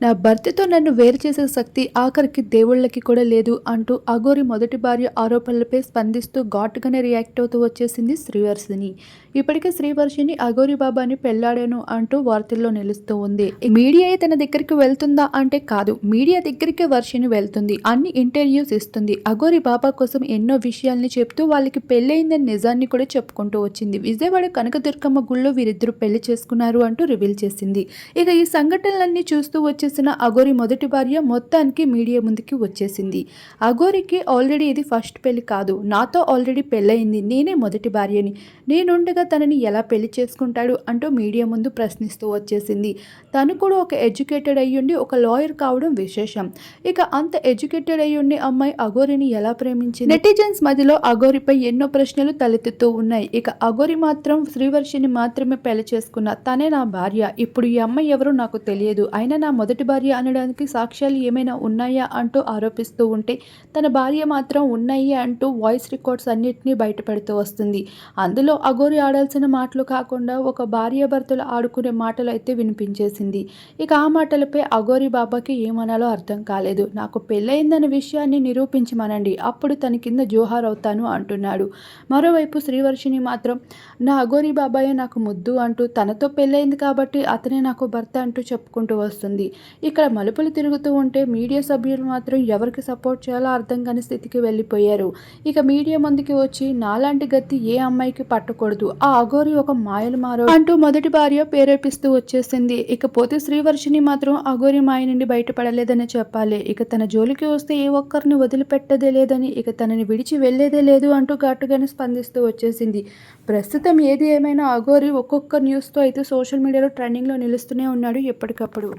నా భర్తతో నన్ను వేరు చేసే శక్తి ఆఖరికి దేవుళ్ళకి కూడా లేదు అంటూ అఘోరి మొదటి భార్య ఆరోపణలపై స్పందిస్తూ ఘాటుగానే రియాక్ట్ అవుతూ వచ్చేసింది శ్రీవర్షిని. ఇప్పటికే శ్రీవర్షిని అఘోరి బాబాని పెళ్ళాడాను అంటూ వార్తల్లో నిలుస్తూ ఉంది. మీడియా తన దగ్గరికి వెళ్తుందా అంటే కాదు మీడియా దగ్గరికి వర్షిని వెళ్తుంది అన్ని ఇంటర్వ్యూస్ ఇస్తుంది. అఘోరి బాబా కోసం ఎన్నో విషయాల్ని చెప్తూ వాళ్ళకి పెళ్ళయిందని నిజాన్ని కూడా చెప్పుకుంటూ వచ్చింది. విజయవాడ కనకదుర్గమ్మ గుళ్ళో వీరిద్దరు పెళ్ళి చేసుకున్నారు అంటూ రివీల్ చేసింది. ఇక ఈ సంఘటనలన్నీ చూస్తూ వచ్చి చేసిన అఘోరి మొదటి భార్య మొత్తానికి మీడియా ముందుకి వచ్చేసింది. అఘోరికి ఆల్రెడీ ఇది ఫస్ట్ పెళ్ళి కాదు. నాతో ఆల్రెడీ పెళ్ళయింది. నేనే మొదటి భార్యని. నేనుండగా తనని ఎలా పెళ్ళి చేసుకుంటాడు అంటూ మీడియా ముందు ప్రశ్నిస్తూ వచ్చేసింది. తను కూడా ఒక ఎడ్యుకేటెడ్ అయ్యుండి ఒక లాయర్ కావడం విశేషం. ఇక అంత ఎడ్యుకేటెడ్ అయ్యుండి అమ్మాయి అఘోరిని ఎలా ప్రేమించింది? నెటిజన్స్ మధ్యలో అఘోరిపై ఎన్నో ప్రశ్నలు తలెత్తుతూ ఉన్నాయి. ఇక అఘోరి మాత్రం శ్రీవర్షిని మాత్రమే పెళ్ళి చేసుకున్న తనే నా భార్య. ఇప్పుడు ఈ అమ్మాయి ఎవరో నాకు తెలియదు. అయినా నా మొదటి భార్య అనడానికి సాక్ష్యాలు ఏమైనా ఉన్నాయా అంటూ ఆరోపిస్తూ ఉంటే తన భార్య మాత్రం ఉన్నాయి అంటూ వాయిస్ రికార్డ్స్ అన్నిటినీ బయటపెడుతూ వస్తుంది. అందులో అఘోరి ఆడాల్సిన మాటలు కాకుండా ఒక భార్య భర్తలు ఆడుకునే మాటలు అయితే వినిపించేసింది. ఇక ఆ మాటలపై అఘోరి బాబాకి ఏమనాలో అర్థం కాలేదు. నాకు పెళ్ళయిందన్న విషయాన్ని నిరూపించమనండి అప్పుడు తన కింద జోహార్ అవుతాను అంటున్నాడు. మరోవైపు శ్రీవర్షిని మాత్రం నా అఘోరి బాబాయే నాకు ముద్దు అంటూ తనతో పెళ్ళయింది కాబట్టి అతనే నాకు భర్త అంటూ చెప్పుకుంటూ వస్తుంది. ఇక్కడ మలుపులు తిరుగుతూ ఉంటే మీడియా సభ్యులు మాత్రం ఎవరికి సపోర్ట్ చేయాలో అర్థం కాని స్థితికి వెళ్ళిపోయారు. ఇక మీడియా ముందుకి వచ్చి నాలాంటి గతి ఏ అమ్మాయికి పట్టకూడదు. ఆ అఘోరి ఒక మాయలు మారో అంటూ మొదటి భార్య ప్రేరేపిస్తూ వచ్చేసింది. ఇకపోతే శ్రీవర్షిని మాత్రం అఘోరి మాయ నుండి బయటపడలేదని చెప్పాలి. ఇక తన జోలికి వస్తే ఏ ఒక్కరిని వదిలిపెట్టదే లేదని ఇక తనని విడిచి వెళ్ళేదే లేదు అంటూ ఘాటుగానే స్పందిస్తూ వచ్చేసింది. ప్రస్తుతం ఏది ఏమైనా అఘోరి ఒక్కొక్క న్యూస్తో అయితే సోషల్ మీడియాలో ట్రెండింగ్లో నిలుస్తూనే ఉన్నాడు ఎప్పటికప్పుడు.